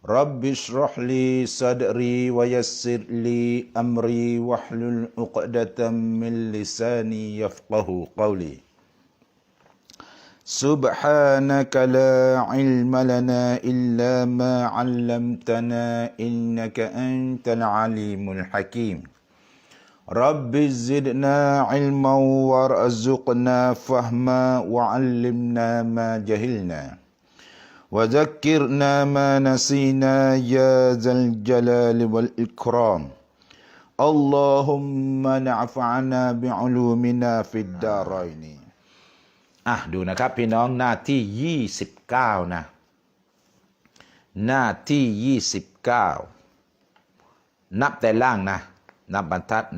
رب اشرح لي صدري ويسر لي أمري واحلل عقدة من لساني يفقه قولي. سبحانك لا علم لنا إلا ما علمتنا إنك أنت العليم الحكيم. رب زدنا علما وارزقنا فهما وعلمنا ما جهلنا. وذكرنا ما نسينا يا ذا الجلال والإكرام اللهم نفعنا بعلومنا في الدارين อ่ะดูนะครับพี่น้องหน้าที่ 29 นะ หน้าที่ 29 นับแต่ล่างนะ นับบรรทัด 1 2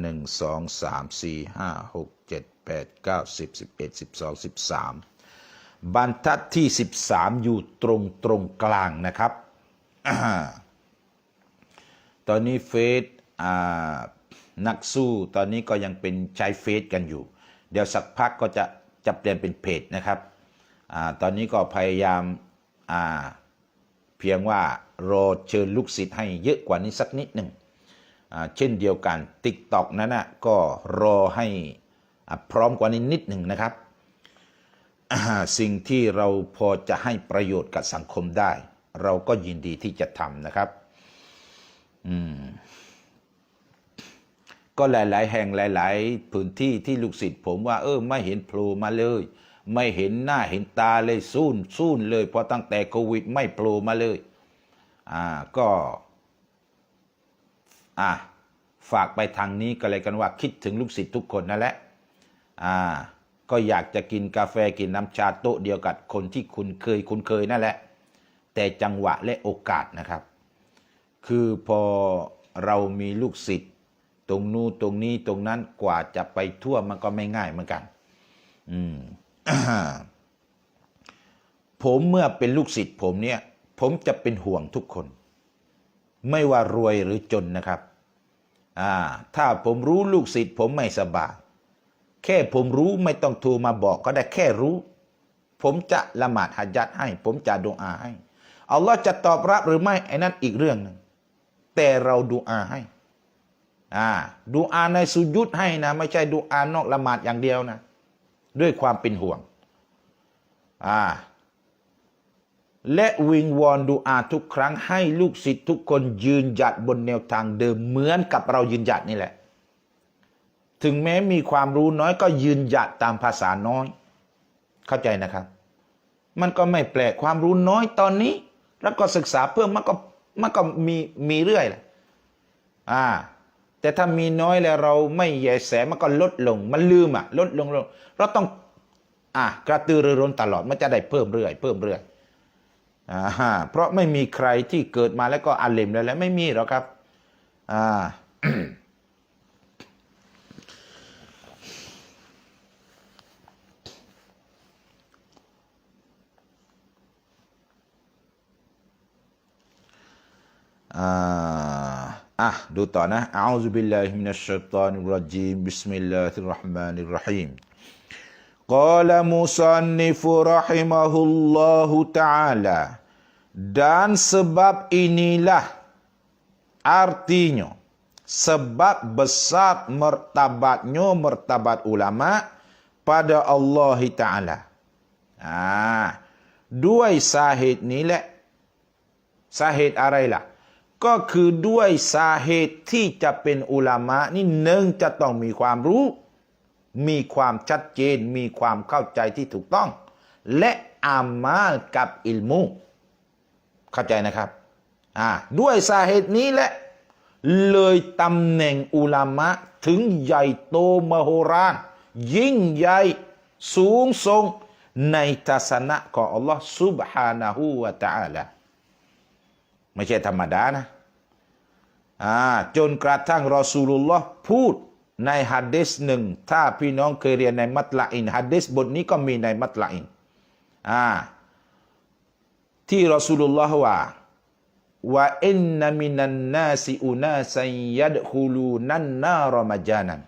3 4 5 6 7 8 9 10 11 12 13 บรรทัดที่ 13 อยู่ตรงตรงกลางนะครับ ตอนนี้เฟซนักสู้ตอนนี้ก็ยังเป็นใช้เฟซกันอยู่ เดี๋ยวสักพักก็จะจะเปลี่ยนเป็นเพจนะครับอตอนนี้ก็พยายามาเพียงว่ารอเชิญลูกศิษย์ให้เยอะกว่านี้สักนิดหนึ่งเช่นเดียวกัน TikTok นั้นนะก็รอให้อ่าพร้อมกว่านี้นิดหนึ่งนะครับ สิ่งที่เราพอจะให้ประโยชน์กับสังคมได้ เราก็ยินดีที่จะทำนะครับอืมก็หลาย ๆ แห่งหลาย ๆ พื้นที่ที่ลูกศิษย์ผมว่า เออไม่เห็นโผล่มาเลย ไม่เห็นหน้าเห็นตาเลยสู้นสู้นเลยเพราะตั้งแต่โควิด ไม่โผล่มาเลยอ่าก็อ่าฝากไปทางนี้ก็เลยกันว่าคิดถึงลูกศิษย์ทุกคนนั่นแหละอ่า ก็อยากจะกินกาแฟกินน้ำชาโต๊ะเดียวกับคนที่คุณเคยคุณเคยนั่นแหละ แต่จังหวะและโอกาสนะครับ คือพอเรามีลูกศิษย์ตรงนู้นตรงนี้ตรงนั้นกว่าจะไปทั่วมันก็ไม่ง่ายเหมือนกัน อืมผมเมื่อเป็นลูกศิษย์ผมเนี่ย ผมจะเป็นห่วงทุกคน ไม่ว่ารวยหรือจนนะครับ อ่า ถ้าผมรู้ลูกศิษย์ผมไม่สบาย แค่ผมรู้ไม่ต้องโทรมาบอกก็ได้แค่รู้ ผมจะละหมาดหัจยัดให้ ผมจะดูอาให้อัลลอฮ์จะตอบรับหรือไม่ไอ้นั่นอีกเรื่องหนึ่งแต่เราดูอาให้อ่าดูอาในสุยุดให้นะ ไม่ใช่ดูอานอกละหมาดอย่างเดียวนะ ด้วยความเป็นห่วงอ่าและวิงวอนดูอาทุกครั้งให้ลูกศิษย์ทุกคนยืนหยัดบนแนวทางเดิมเหมือนกับเรายืนหยัดนี่แหละ ถึงแม้มีความรู้น้อยก็ยืนหยัดตามภาษาน้อย เข้าใจนะครับ มันก็ไม่แปลกความรู้น้อยตอนนี้ แล้วก็ศึกษาเพิ่มมันก็มันก็มีมีเรื่อยแหละอ่า แต่ถ้ามีน้อยแล้วเราไม่แยแสมันก็ลดลง มันลืมอะ ลดลงลงเราต้อง อะกระตือรือร้นตลอดมันจะได้เพิ่มเรื่อย เพิ่มเรื่อยอ่าเพราะไม่มีใครที่เกิดมาแล้วก็อาเลมแล้วแหละไม่มีหรอกครับ อ่า ah, ah duta nah. Auzubillahi minasyaitonirrajim bismillahirrahmanirrahim. Qala musannifu rahimahullahu taala. Dan sebab inilah artinya sebab besar mertabatnya mertabat ulama pada Allah taala. Ah dua sahid ni lah. sahid arailah. ก็คือด้วยสาเหตุที่จะเป็นอุลามะนี่หนึ่งจะต้องมีความรู้ มีความชัดเจน มีความเข้าใจที่ถูกต้อง และอามาลกับอิลมู เข้าใจนะครับ อ่า ด้วยสาเหตุนี้แหละ เลยตำแหน่งอุลามะถึงใหญ่โตมโหฬารยิ่งใหญ่สูงส่งในทัศนะของอัลลอฮ์ سبحانه และ تعالى ไม่ใช่ธรรมดานะจนกระทั่งรอสูลุลลอฮ์พูดในฮัดดิสหนึ่ง ถ้าพี่น้องเคยเรียนในมัตละอินฮัดดิสบทนี้ก็มีในมัตละอินอที่รอสูลุลลอฮ์ว่าว่าอินนามินันนาซิอุนาสัยยัดฮูลูนันนารมจานัน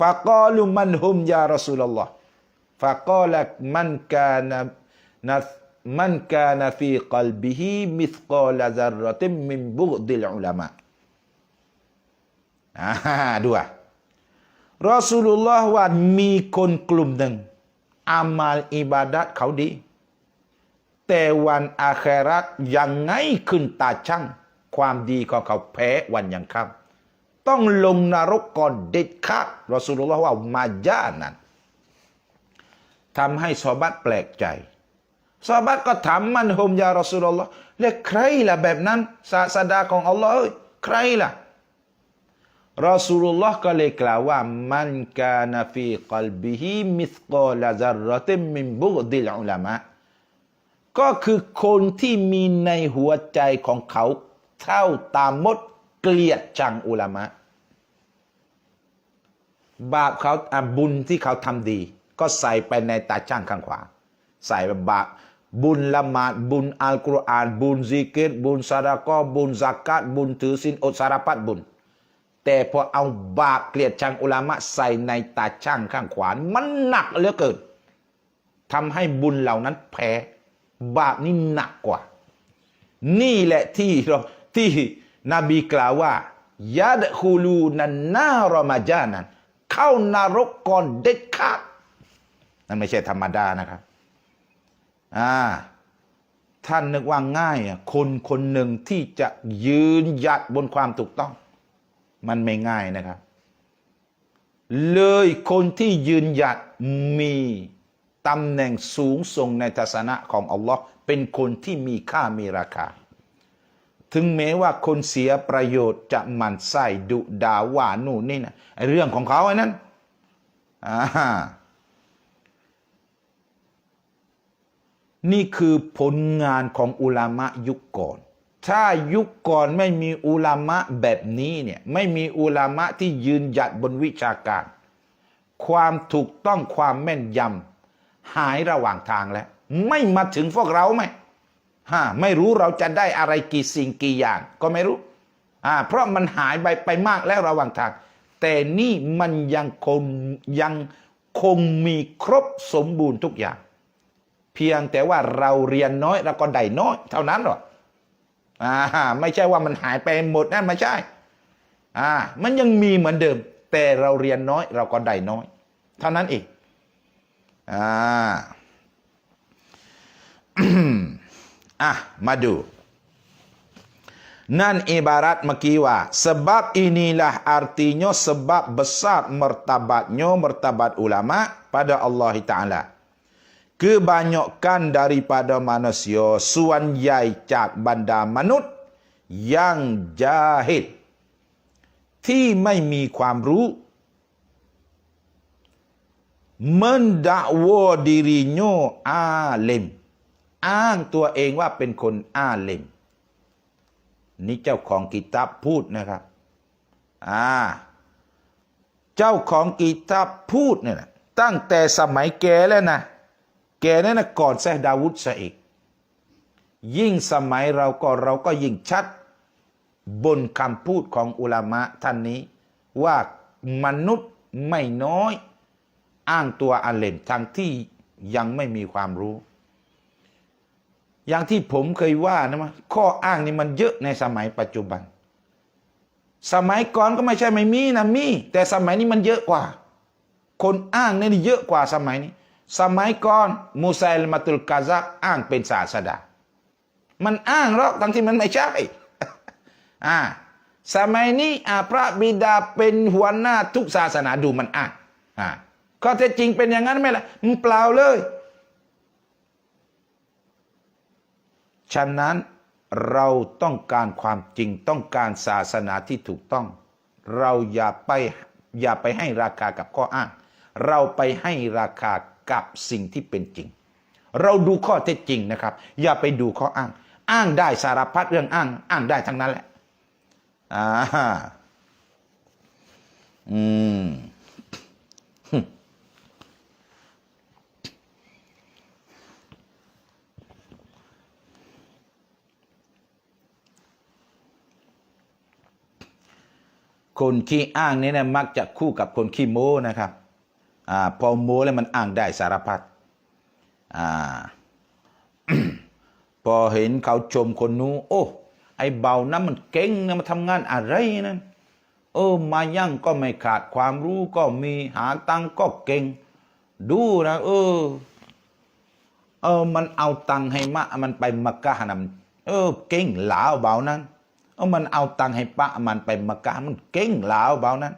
ฟะกาลุมันฮุมยารอสูลลอฮ์ฟะกาลักมันกานะนะ มันกานะฟีกลบิฮิมิธกาลซารรติมมินบุกดิลอุลามะอ่าดูอะรอสูลุลลอฮ์ว่ามีคนกลุ่มหนึ่งอามัลอิบาดัตเขาดี แต่วันอาครัตยังไงขึ้นตาช่างความดีของเขาแพ้วันยังค่ำต้องลงนรกก่อนเด็ดขาดรอสูลุลลอฮ์ว่ามาญานั้นทำให้ซอบัตแปลกใจ ซอบัตก็ถามมันฮมยารอสุลลอฮ์และใครล่ะแบบนั้นศาสดาของอัลลอฮ์เอ้ยใครล่ะรอสูลุลลอฮ์ก็เลยกล่าวว่ามันกานาฟีกลบิฮิมิสกอลาซารรติมินบุกดิลอุลามะก็คือคนที่มีในหัวใจของเขาเท่าตามมดเกลียดชังอุลามะ บาปเขาบุญที่เขาทำดี ก็ใส่ไปในตาช่างข้างขวา ใส่บาป บุญละหมาดบุญอัลกุรอานบุญซิกรบุญซาดะกอบุญซักกัดบุญถือศีลอดสารพัดบุญ แต่พอเอาบาปเกลียดชังอุลามะใส่ในตาช่างข้างขวามันหนักเหลือเกินทำให้บุญเหล่านั้นแพ้บาปนี่หนักกว่า นี่แหละที่เราที่นบีกล่าวว่ายัดคูลูนันนารมาจานันเข้านรกก่อนเด็ดขาดนั่นไม่ใช่ธรรมดานะครับ อ่าท่านนึกว่าง่ายอะคนคนหนึ่งที่จะยืนหยัดบนความถูกต้อง มันไม่ง่ายนะครับ เลยคนที่ยืนหยัดมีตำแหน่งสูงส่งในทัศนะของอัลลอฮ์เป็นคนที่มีค่ามีราคา ถึงแม้ว่าคนเสียประโยชน์จะมันไส้ดุด่าว่านู่นนี่นะเรื่องของเขาไอ้นั้นอ่า นี่คือผลงานของอุลามะยุคก่อน ถ้ายุคก่อนไม่มีอุลามะแบบนี้เนี่ยไม่มีอุลามะที่ยืนหยัดบนวิชาการ ความถูกต้องความแม่นยำหายระหว่างทางแล้ว ไม่มาถึงพวกเราไหมฮะไม่รู้เราจะได้อะไรกี่สิ่งกี่อย่างก็ไม่รู้อ่าเพราะมันหายไปไปมากแล้วระหว่างทาง แต่นี่มันยังคงยังคงมีครบสมบูรณ์ทุกอย่าง เพียงแต่ว่าเราเรียนน้อยเราก็ได้น้อย เท่านั้นหรอกอ่าไม่ใช่ว่ามันหายไปหมดนั่นไม่ใช่อ่ามันยังมีเหมือนเดิม แต่เราเรียนน้อยเราก็ได้น้อย เท่านั้นเองอ่าอะมาดู Nan ibarat makiwa Sebab inilah artinya Sebab besar martabatnya Martabat ulama Pada Allah Ta'ala Kebanyakan daripada manusia Suan yai cat banda manut Yang jahil ที่ไม่มีความรู้ mendakwa dirinya alim อ้างตัวเองว่าเป็นคนอาเลมนี่เจ้าของกิตาบพูดนะครับ อ่า เจ้าของกิตาบพูดเนี่ยตั้งแต่สมัยแกแล้วนะ แกนั่นนะก่อนแซดาวุฒซะอีก ยิ่งสมัยเราก็เราก็ยิ่งชัด บนคำพูดของอุลามะท่านนี้ ว่ามนุษย์ไม่น้อย อ้างตัวอาเลมทั้งที่ยังไม่มีความรู้ อย่างที่ผมเคยว่านะมาข้ออ้างนี่มันเยอะในสมัยปัจจุบัน สมัยก่อนก็ไม่ใช่ไม่มีนะมี แต่สมัยนี้มันเยอะกว่า คนอ้างนี่เยอะกว่าสมัยนี้ สมัยก่อนมูไซลมาตุลกาซักอ้างเป็นศาสดา มันอ้างหรอกทั้งที่มันไม่ใช่อ่าสมัยนี้อาพระบิดาเป็นหัวหน้าทุกศาสนาดูมันอ้างอ่าก็แท้จริงเป็นอย่างนั้นไหมล่ะมันเปล่าเลยฉะนั้นเราต้องการความจริงต้องการศาสนาที่ถูกต้อง เราอย่าไปอย่าไปให้ราคากับข้ออ้าง เราไปให้ราคา กับสิ่งที่เป็นจริง เราดูข้อเท็จจริงนะครับ อย่าไปดูข้ออ้าง อ้างได้สารพัดเรื่องอ้าง อ้างได้ทั้งนั้นแหละอ่าอืมคนขี้อ้างนี่นะมักจะคู่กับคนขี้โม้นะครับ อ่าพอโม้แล้วมันอ้างได้สารพัดอ่าพอเห็นเขาชมคนนู้นโอ้ ไอ้เบานั้นมันเก่งนะมันทำงานอะไรนั่นเออมายั่งก็ไม่ขาดความรู้ก็มีหาตังก็เก่ง ดูนะเออ เออ มันเอาตังให้มะมันไปมักกะฮะนะมันเออ เก่งหลาวเบานั้นเออมันเอาตังให้ปะมันไปมักกะมันเก่งหลาวเบานั้น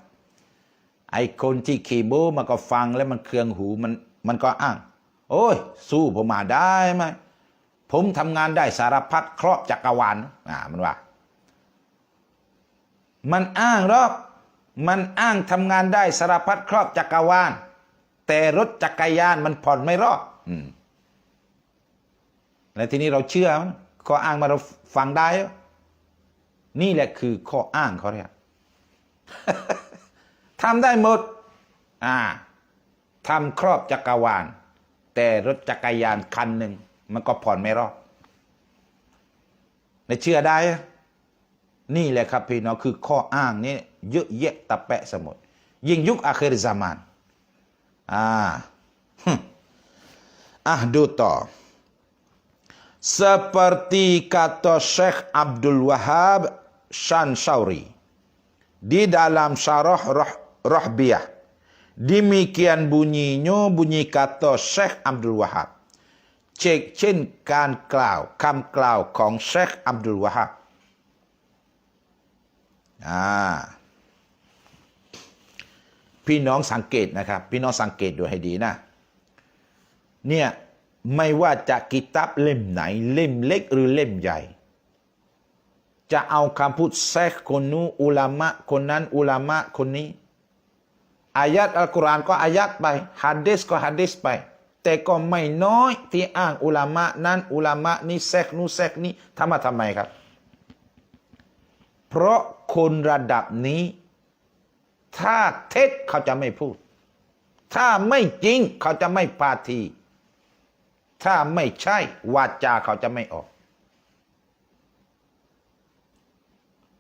ไอ้คนที่ขี่โบมันก็ฟังแล้วมันเคืองหูมันมันก็อ้าง โอ้ย สู้ผมมาได้ไหมผมทำงานได้สารพัดครอบจักรวาลอ่ามันว่า มันอ้างหรอกมันอ้างทำงานได้สารพัดครอบจักรวาลแต่รถจักรยานมันผ่อนไม่รอดอืมแล้วทีนี้เราเชื่อมันข้ออ้างมาเราฟังได้ นี่แหละคือข้ออ้างเขาเนี่ย ทำได้หมด อ่าทำครอบจักรวาล แต่รถจักรยานคันหนึ่งมันก็ผ่อนไม่รอดไม่เชื่อได้ นี่แหละครับพี่น้องคือข้ออ้างนี่เยอะแยะตะแปะสมุดยิ่งยุคอาเคิซามานอ่าฮึอะดูต่อ seperti kata Syekh Abdul Wahab Shansauri di dalam syarah Rohbiyah. Demikian bunyinya bunyi kata Syekh Abdul Wahab. เช็คเช่นการกล่าวคำกล่าวของเชคอับดุลวะฮับอ่าพี่น้องสังเกตนะครับ พี่น้องสังเกตดูให้ดีนะ เนี่ยไม่ว่าจะกิตับเล่มไหน เล่มเล็กหรือเล่มใหญ่ จะเอาคำพูดแซกคนนู้อุลามะคนนั้นอุลามะคนนี้ อายัดอัลกุรอานก็อายัดไปฮัดดิสก็ฮัดดิสไป แต่ก็ไม่น้อยที่อ้างอุลามะนั้นอุลามะนี้แซกนู้แซกนี้ทำมาทำไมครับ เพราะคนระดับนี้ ถ้าเท็จเขาจะไม่พูด ถ้าไม่จริงเขาจะไม่ปาที ถ้าไม่ใช่วาจาเขาจะไม่ออก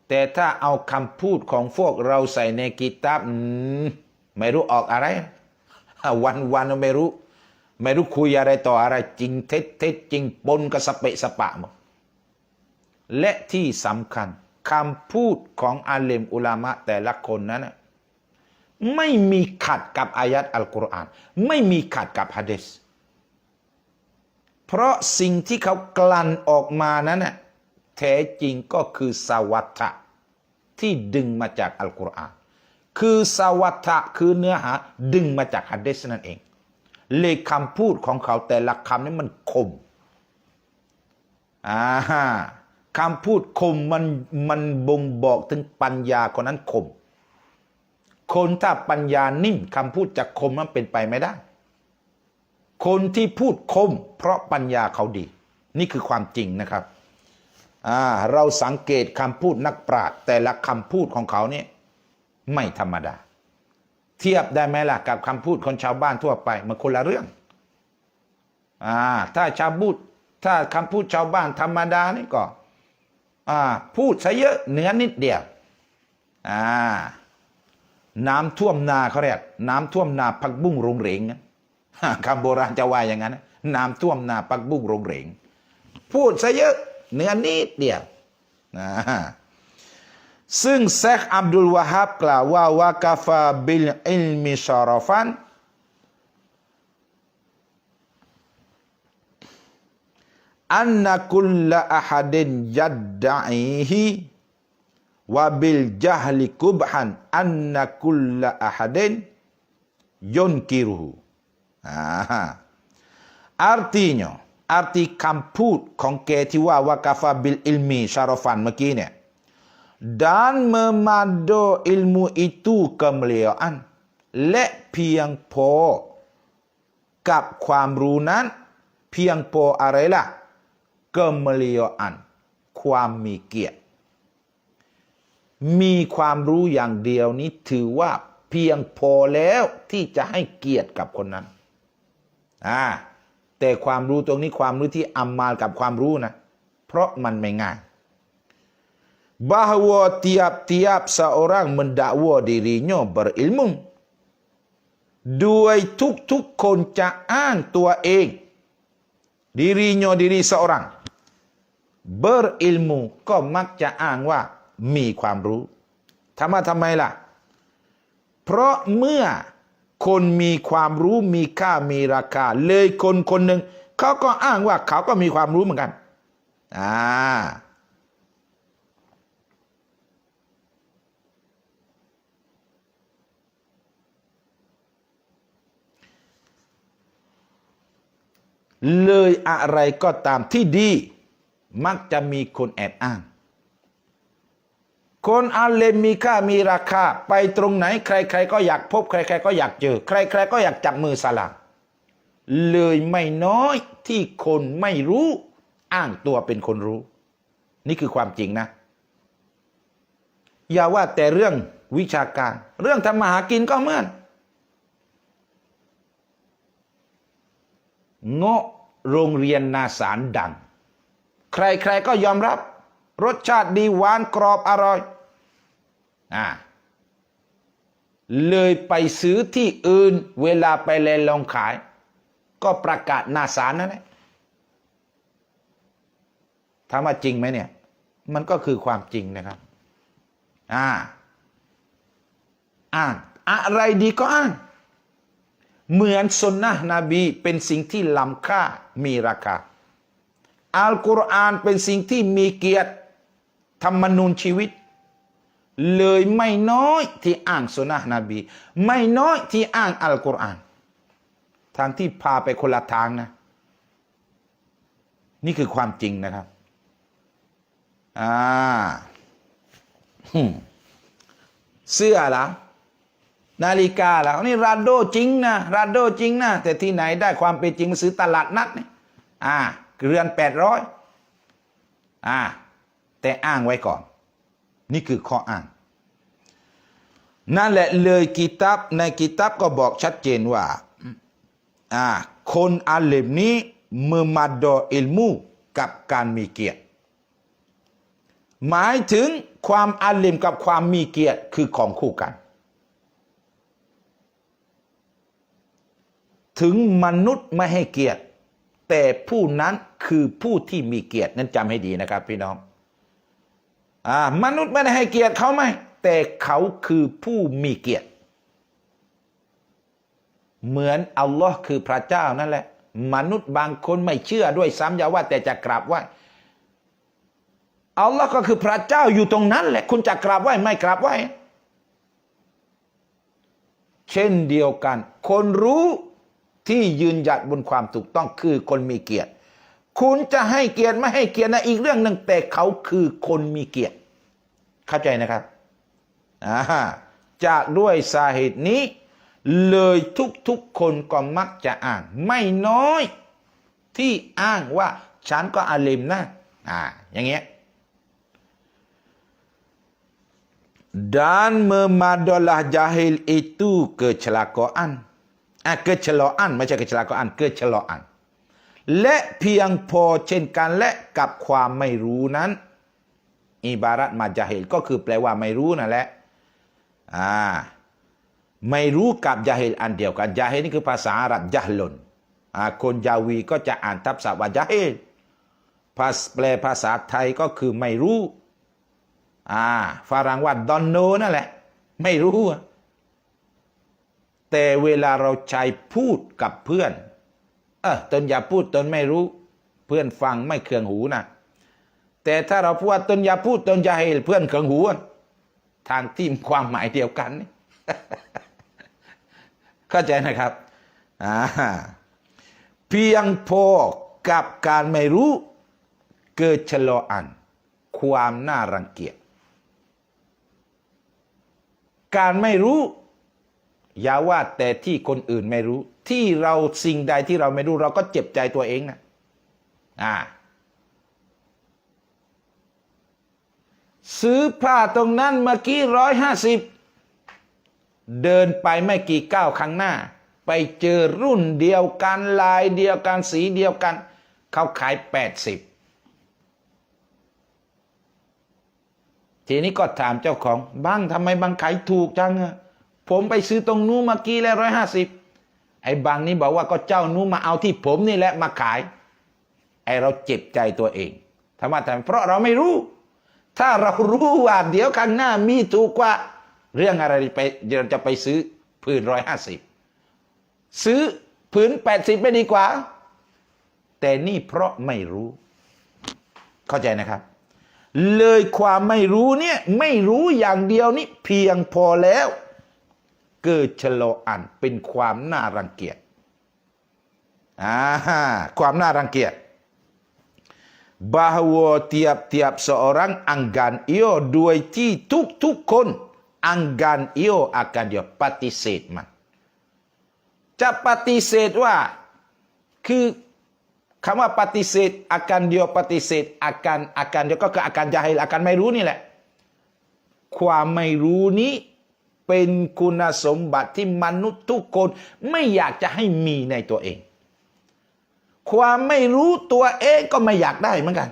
แต่ถ้าเอาคำพูดของพวกเราใส่ในกิตาบอืม ไม่รู้ออกอะไร วันวันไม่รู้ ไม่รู้คุยอะไรต่ออะไร จริงเท็จเท็จจริงปนกับสเปะสปะหมดและที่สำคัญคำพูดของอาเลมอุลามะแต่ละคนนั้นไม่มีขัดกับอายัดอัลกุรอานไม่มีขัดกับฮะดีษเพราะสิ่งที่เขากลั่นออกมานั้นแท้จริงก็คือสวัตถะที่ดึงมาจากอัลกุรอาน คือสวัตถะคือเนื้อหาดึงมาจากฮะดีษนั่นเอง เลยคำพูดของเขาแต่ละคำนี้มันคมอ่าคำพูดคมมันมันบ่งบอกถึงปัญญาคนนั้นคม คนถ้าปัญญานิ่มคำพูดจะคมมันเป็นไปไม่ได้ คนที่พูดคม เพราะปัญญาเขาดี นี่คือความจริงนะครับ เราสังเกตคำพูดนักปราชญ์แต่ละคำพูดของเขาเนี่ย ไม่ธรรมดา เทียบได้ไหมล่ะกับคำพูดคนชาวบ้านทั่วไปมันคนละเรื่องอ่าถ้าชาวพูดถ้าคำพูดชาวบ้านธรรมดานี่ก็อ่าพูดซะเยอะเนื้อนิดเดียวอ่าน้ำท่วมนาเขาเรียกน้ำท่วมนาพักบุ้งโรงเหรงคำโบราณจะว่าอย่างนั้นนะน้ำท่วมนาพักบุ้งโรงเหรงพูดซะเยอะเนื้อนิดเดียวนะ ซึ่งเซคอับดุลวาฮับกล่าวว่าวากาฟาบิลอิลมิชารอฟัน อันนักุลละอะฮัดินยัดดะอีฮิวะบิลจัฮลิกุบฮันอันนักุลละอะฮัดินยุนกิรุฮูอ่า artinya arti คำพูดของแกที่ว่าวากาฟาบิลอิลมีชารอฟันเมื่อกี้เนี่ย dan memado ilmu itu kemuliaan และเพียงพอ กับความรู้นั้น เพียงพออะไรล่ะ kemuliaan ความมีเกียรติ มีความรู้อย่างเดียวนี้ถือว่าเพียงพอแล้วที่จะให้เกียรติกับคนนั้นอ่าแต่ความรู้ตรงนี้ความรู้ที่อัมมาลกับความรู้นะ เพราะมันไม่ง่าย bahwa tiap-tiap seorang mendakwa dirinya berilmu ด้วยทุกๆคนจะอ้างตัวเอง dirinya diri seorang berilmu ก็มักจะอ้างว่ามีความรู้ทำไมทำไมล่ะ เพราะเมื่อคนมีความรู้มีค่ามีราคา เลยคนคนหนึ่งเขาก็อ้างว่าเขาก็มีความรู้เหมือนกัน อ่า เลยอะไรก็ตามที่ดี มักจะมีคนแอบอ้าง คนอาเลมมีค่ามีราคา ไปตรงไหน ใคร ๆ ก็อยากพบ ใคร ๆ ก็อยากเจอ ใคร ๆ ก็อยากจับมือสลามเลยไม่น้อยที่คนไม่รู้อ้างตัวเป็นคนรู้ นี่คือความจริงนะ อย่าว่าแต่เรื่องวิชาการ เรื่องทำมาหากินก็เหมือน เงาะโรงเรียนนาสารดัง ใครๆก็ยอมรับ รสชาติดีหวานกรอบอร่อยอ่าเลยไปซื้อที่อื่นเวลาไปแลนลองขาย ก็ประกาศนาสารนั่นแหละถามว่าจริงไหมเนี่ย มันก็คือความจริงนะครับ อ่าอ้างอะไรดีก็อ้าง เหมือนสุนนะนบีเป็นสิ่งที่ล้ำค่ามีราคา อัลกุรอานเป็นสิ่งที่มีเกียรติธรรมนูญชีวิต เลยไม่น้อยที่อ้างสุนนะนบี ไม่น้อยที่อ้างอัลกุรอาน ทางที่พาไปคนละทางนะ นี่คือความจริงนะครับอ่าฮึเสื้อละ นาฬิกาล้วนี่ราโดจริงนะราโดจริงนะแต่ที่ไหนได้ความเป็นจริงซื้อตลาดนัดเนี่ยอ่าเรือนแปดร้อยอ่า แต่อ้างไว้ก่อน นี่คือข้ออ้าง นั่นแหละเลยกิตับในกิตับก็บอกชัดเจนว่าอ่าคนอาเลมนี้มือมาดออิลมูกับการมีเกียรติ หมายถึงความอาเลมกับความมีเกียรติคือของคู่กัน ถึงมนุษย์ไม่ให้เกียรติ แต่ผู้นั้นคือผู้ที่มีเกียรตินั้นจำให้ดีนะครับ พี่น้องอ่ามนุษย์ไม่ได้ให้เกียรติเขาไหมแต่เขาคือผู้มีเกียรติ เหมือนอัลลอฮ์คือพระเจ้านั่นแหละ มนุษย์บางคนไม่เชื่อด้วยซ้ำอย่าว่าแต่จะกราบไหว้อัลลอฮ์ก็คือพระเจ้าอยู่ตรงนั้นแหละ คุณจะกราบไหว้ไม่กราบไหว้เช่นเดียวกัน คนรู้ ที่ยืนหยัดบนความถูกต้องคือคนมีเกียรติ คุณจะให้เกียรติไม่ให้เกียรตินะอีกเรื่องหนึ่งแต่เขาคือคนมีเกียรติ เข้าใจนะครับอ่าจากด้วยสาเหตุนี้ เลยทุกๆคนก็มักจะอ้าง ไม่น้อย ที่อ้างว่าฉันก็อาเลมนะอ่า อย่างเงี้ย dan memadalah jahil itu kecelakaan ah keceloan ไม่ใช่ kecelakaan keceloan และเพียงพอเช่นกันและกับความไม่รู้นั้น อิบารัตมาจาฮิลก็คือแปลว่าไม่รู้นั่นแหละอ่าไม่รู้กับจาฮิลอันเดียวกันจาฮิลนี่คือภาษาอาหรับยะฮลนอ่าคนยาวีก็จะอ่านทับศัพท์ว่าจาฮิลภาษแปลภาษาไทยก็คือไม่รู้อ่าฝรั่งว่าดอนโนนั่นแหละ ไม่รู้อะ แต่เวลาเราใช้พูดกับเพื่อน เออตนอย่าพูดตนไม่รู้ เพื่อนฟังไม่เคืองหูนะแต่ถ้าเราพูดว่าตนอย่าพูดตนอย่าให้เพื่อนเคืองหูทางที่ความหมายเดียวกันนี่เข้าใจนะครับอ่าเพียงพอกับการไม่รู้ เกิดชะลออัน ความน่ารังเกียจการไม่รู้ อย่าว่าแต่ที่คนอื่นไม่รู้ ที่เราสิ่งใดที่เราไม่รู้ เราก็เจ็บใจตัวเองนะอ่า ซื้อผ้าตรงนั้นเมื่อกี้ร้อยห้าสิบเดินไปไม่กี่ก้าวข้างหน้า ไปเจอรุ่นเดียวกันลายเดียวกันสีเดียวกัน เขาขาย80ทีนี้ก็ถามเจ้าของบ้างทำไมบางขายถูกจังอะ ผมไปซื้อตรงนู้นเมื่อกี้แล้วร้อยห้าสิบไอ้บางนี่บอกว่าก็เจ้านู้นมาเอาที่ผมนี่แหละมาขาย ไอ้เราเจ็บใจตัวเองทำไมทำไมเพราะเราไม่รู้ ถ้าเรารู้ว่าเดี๋ยวข้างหน้ามีถูกกว่า เรื่องอะไรไปเราจะไปซื้อผืนร้อยห้าสิบซื้อผืนแปดสิบไม่ดีกว่า แต่นี่เพราะไม่รู้ เข้าใจนะครับ เลยความไม่รู้เนี่ยไม่รู้อย่างเดียวนี่เพียงพอแล้ว เกิดชะลออันเป็นความน่ารังเกียจอ่าความน่ารังเกียจ bahwa tiap-tiap seorang enggan ia dua ti tuk tuk kon enggan ia akan dia ปฏิเสธมันจะปฏิเสธว่า คือคำว่าปฏิเสธ อาการเดียวปฏิเสธ อาการอาการเดียวก็คืออาการจาฮิลอาการไม่รู้นี่แหละ ความไม่รู้นี้ เป็นคุณสมบัติที่มนุษย์ทุกคนไม่อยากจะให้มีในตัวเอง ความไม่รู้ตัวเองก็ไม่อยากได้เหมือนกัน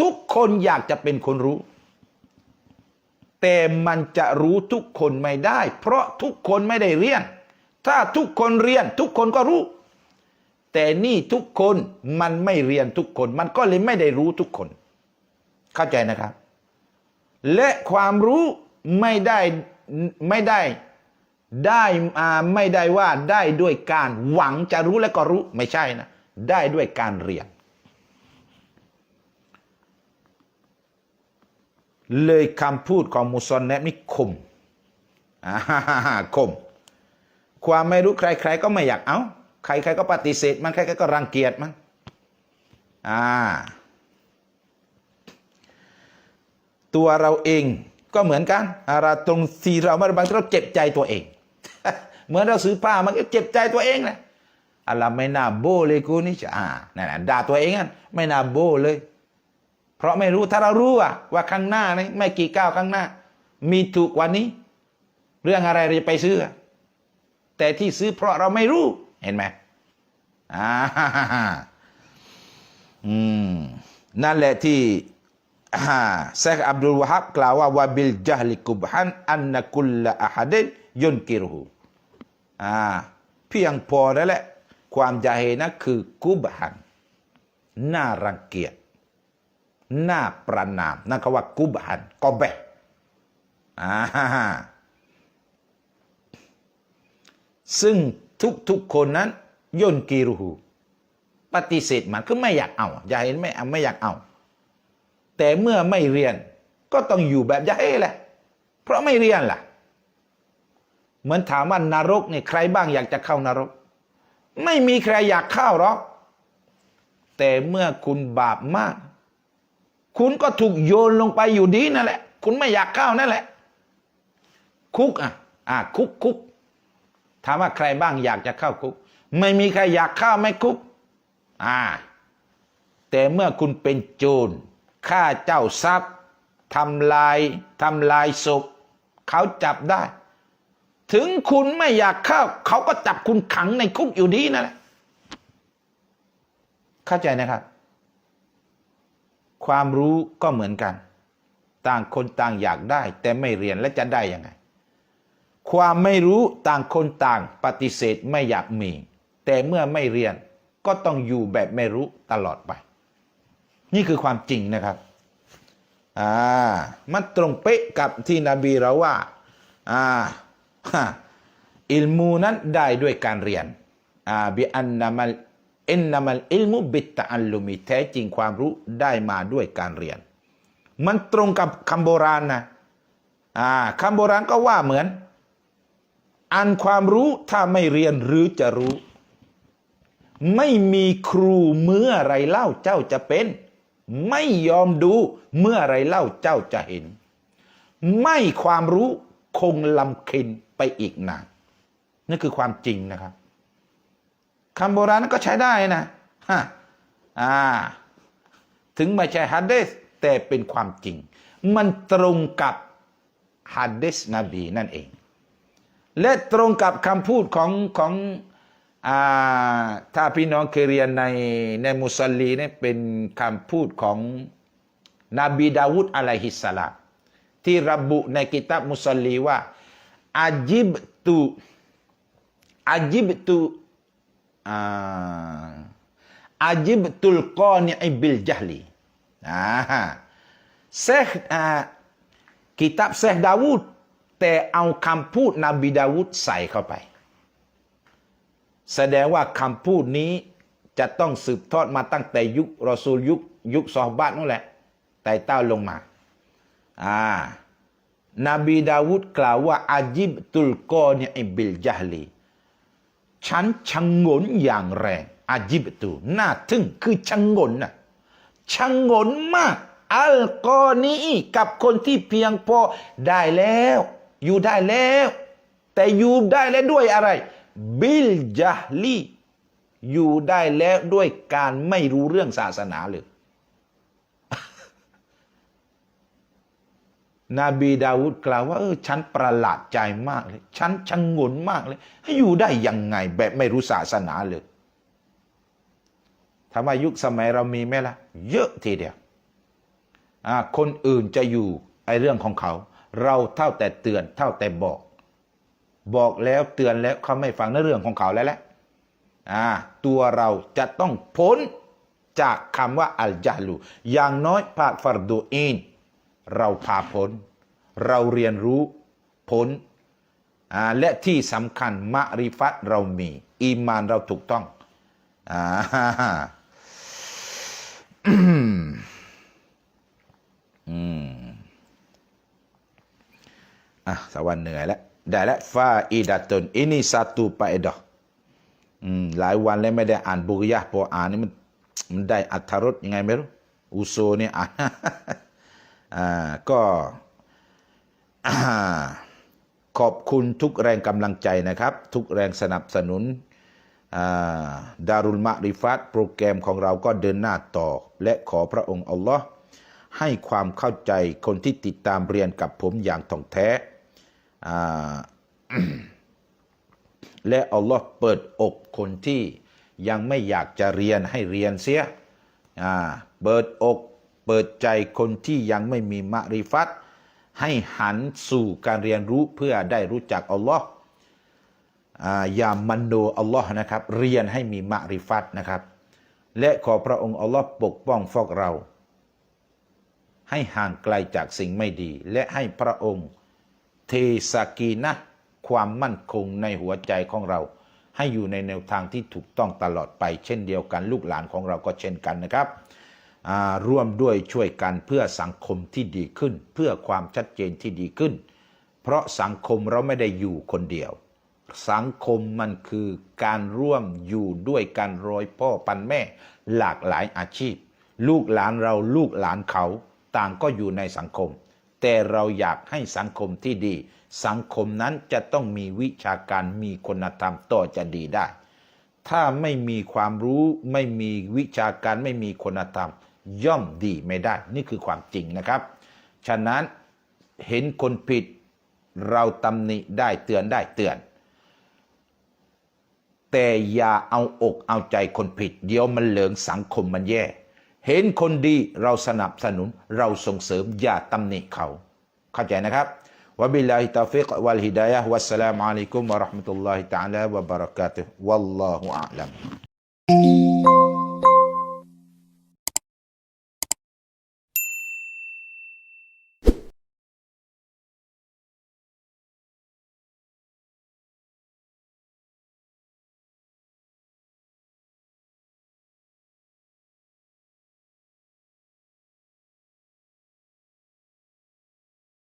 ทุกคนอยากจะเป็นคนรู้ แต่มันจะรู้ทุกคนไม่ได้ เพราะทุกคนไม่ได้เรียน ถ้าทุกคนเรียนทุกคนก็รู้ แต่นี่ทุกคนมันไม่เรียนทุกคน มันก็เลยไม่ได้รู้ทุกคน เข้าใจนะครับ และความรู้ไม่ได้ ไม่ได้ได้อ่าไม่ได้ว่าได้ด้วยการหวังจะรู้แล้วก็รู้ไม่ใช่นะ ได้ด้วยการเรียน เลยคำพูดของมุซอนแนะนี่คมคม ความไม่รู้ใคร ๆ ก็ไม่อยากเอาใคร ๆ ก็ปฏิเสธ มันใครๆก็รังเกียจมันอ่าตัวเราเอง ก็เหมือนกันเราตรงที่เราไม่บางทีเราเจ็บใจตัวเอง เหมือนเราซื้อผ้ามันก็เจ็บใจตัวเองแหละอะไรไม่น่าโบเลยกูนี่จะอ่านั่นนะด่าตัวเองอะไม่น่าโบเลย เพราะไม่รู้ถ้าเรารู้อะว่าข้างหน้านี่ไม่กี่ก้าวข้างหน้า มีถูกกว่านี้ เรื่องอะไรเราจะไปซื้อ แต่ที่ซื้อเพราะเราไม่รู้เห็นไหมอ่าอืมนั่นแหละที่ เชคอับดุลวะฮับกล่าวว่าวาบิลจาฮลิกุบฮันอันนักุลละอะฮัดินยุนกิรุฮูอ่าเพียงพอแล้วแหละความจาเฮนะคือกุบฮันน่ารังเกียจน่าประนามนั่นเขาว่ากุบฮันกอเบะอ่าซึ่งทุกๆคนนั้นยนกีรุฮูปฏิเสธมันคือไม่อยากเอาอย่าเห็นไม่ไม่อยากเอา แต่เมื่อไม่เรียนก็ต้องอยู่แบบยะเอแหละ เพราะไม่เรียนล่ะ เหมือนถามว่านรกเนี่ยใครบ้างอยากจะเข้านรก ไม่มีใครอยากเข้าหรอก แต่เมื่อคุณบาปมาก คุณก็ถูกโยนลงไปอยู่ดีนั่นแหละ คุณไม่อยากเข้านั่นแหละ คุกอะ อะคุกคุกถามว่าใครบ้างอยากจะเข้าคุก ไม่มีใครอยากเข้าไม่คุก อ่า แต่เมื่อคุณเป็นโจร ฆ่าเจ้าทรัพย์ทำลายทำลายศพเขาจับได้ ถึงคุณไม่อยากเข้า เขาก็จับคุณขังในคุกอยู่ดีนั่นแหละเข้าใจนะครับ ความรู้ก็เหมือนกัน ต่างคนต่างอยากได้ แต่ไม่เรียนและจะได้ยังไง ความไม่รู้ต่างคนต่างปฏิเสธไม่อยากมี แต่เมื่อไม่เรียนก็ต้องอยู่แบบไม่รู้ตลอดไป นี่คือความจริงนะครับอ่ามันตรงเป๊ะกับที่นบีเราว่าอ่าอิลมูนั้นได้ด้วยการเรียนอ่าบิอันนามัลอินนามัลอิลมุบิตตะอัลลุมิแท้จริงความรู้ได้มาด้วยการเรียน มันตรงกับคำโบราณนะอ่าคำโบราณก็ว่าเหมือนอันความรู้ถ้าไม่เรียนหรือจะรู้ ไม่มีครูเมื่อไรเล่าเจ้าจะเป็น ไม่ยอมดูเมื่อไรเล่าเจ้าจะเห็น ไม่ความรู้คงลำเค็นไปอีกนานนั่นคือความจริงนะครับคำโบราณก็ใช้ได้นะฮะอ่า ถึงไม่ใช่ฮัดเดสแต่เป็นความจริง มันตรงกับฮัดเดสนบีนั่นเอง และตรงกับคำพูดของของ ถ้าพี่น้องเคยเรียนในในมุสลีเนี่ยเป็นคำพูดของนบีดาวุดอะลัยฮิสสลามที่ระบุในกิตับมุสลีว่าอาจิบตุอาจิบตุอาจิบตุลกอนิอิบิลจฮลีอ่าเซคอ่ากิตับเซฮ์ดาวูดแต่เอาคำพูดนบีดาวูดใส่เข้าไป แสดงว่าคำพูดนี้จะต้องสืบทอดมาตั้งแต่ยุครอซูลยุคยุคซอฮบะห์นั่นแหละไต่เต้าลงมาอ่านบีดาวูดกล่าวว่าอาจิบตุลกอเนี่ยอิบิลจฮลีฉันชะงงนอย่างแรงอาจิบตุน่าทึ่งคือชะงงนนะชะงนมาก อัลกอนีกับคนที่เพียงพอได้แล้ว อยู่ได้แล้ว แต่อยู่ได้แล้วด้วยอะไร บิลจาฮลีอยู่ได้แล้วด้วยการไม่รู้เรื่องศาสนาเลยนบีดาวุดกล่าวว่าเออฉันประหลาดใจมากเลย ฉันชะงนมากเลย ให้อยู่ได้ยังไงแบบไม่รู้ศาสนาเลยถามว่ายุคสมัยเรามีไหมล่ะ เยอะทีเดียวอ่าคนอื่นจะอยู่ไอเรื่องของเขา เราเท่าแต่เตือนเท่าแต่บอก บอกแล้วเตือนแล้วเขาไม่ฟังในเรื่องของเขาแล้วแหละอ่าตัวเราจะต้องพ้นจากคำว่าอัลจาลูอย่างน้อยภาคฟารดูอีนเราพาพ้น เราเรียนรู้พ้นอ่าและที่สำคัญมะริฟัตเรามี อีมานเราถูกต้องอ่าอืมอะสวรรค์เหนื่อยแล้ว ได้แล้วฟาอิดาตนอินี่สาตูปาเอดออืมหลายวันแล้วไม่ได้อ่านบุกยะพออ่านนี่มันมันได้อัธรสยังไงไม่รู้อุโซเนี่ยอ่านอ่าก็ขอบคุณทุกแรงกำลังใจนะครับ ทุกแรงสนับสนุนาดารุลมะริฟัตโปรแกรมของเราก็เดินหน้าต่อ และขอพระองค์อัลลอฮ์ให้ความเข้าใจคนที่ติดตามเรียนกับผมอย่างถ่องแท้ และอัลลอฮ์เปิดอกคนที่ยังไม่อยากจะเรียนให้เรียนเสียเปิดอกเปิดใจคนที่ยังไม่มีมะริฟัตให้หันสู่การเรียนรู้เพื่อได้รู้จักอัลลอฮ์อ่าอย่ามันโนอัลลอฮ์นะครับเรียนให้มีมะริฟัตนะครับ และขอพระองค์อัลลอฮ์ปกป้องพวกเรา ให้ห่างไกลจากสิ่งไม่ดี และให้พระองค์ เทสกีนะความมั่นคงในหัวใจของเรา ให้อยู่ในแนวทางที่ถูกต้องตลอดไป เช่นเดียวกันลูกหลานของเราก็เช่นกันนะครับร่วมด้วยช่วยกันเพื่อสังคมที่ดีขึ้น เพื่อความชัดเจนที่ดีขึ้น เพราะสังคมเราไม่ได้อยู่คนเดียว สังคมมันคือการร่วมอยู่ด้วยกันโรยพ่อปันแม่ หลากหลายอาชีพ ลูกหลานเราลูกหลานเขาต่างก็อยู่ในสังคม แต่เราอยากให้สังคมที่ดี สังคมนั้นจะต้องมีวิชาการมีคุณธรรมต่อจะดีได้ ถ้าไม่มีความรู้ไม่มีวิชาการไม่มีคุณธรรม ย่อมดีไม่ได้ นี่คือความจริงนะครับ ฉะนั้นเห็นคนผิดเราตำหนิได้เตือนได้เตือน แต่อย่าเอาอกเอาใจคนผิด เดี๋ยวมันเหลืองสังคมมันแย่ เห็นคนดีเราสนับสนุนเราส่งเสริมอย่าตำหนิเขา เข้าใจนะครับวะบิลลาฮิตาฟิกวัลฮิดายะวัสสลามุอะลัยกุมวะเราะห์มะตุลลอฮิตะอาลาวะบะเราะกาตุฮ์วัลลอฮุอะลัม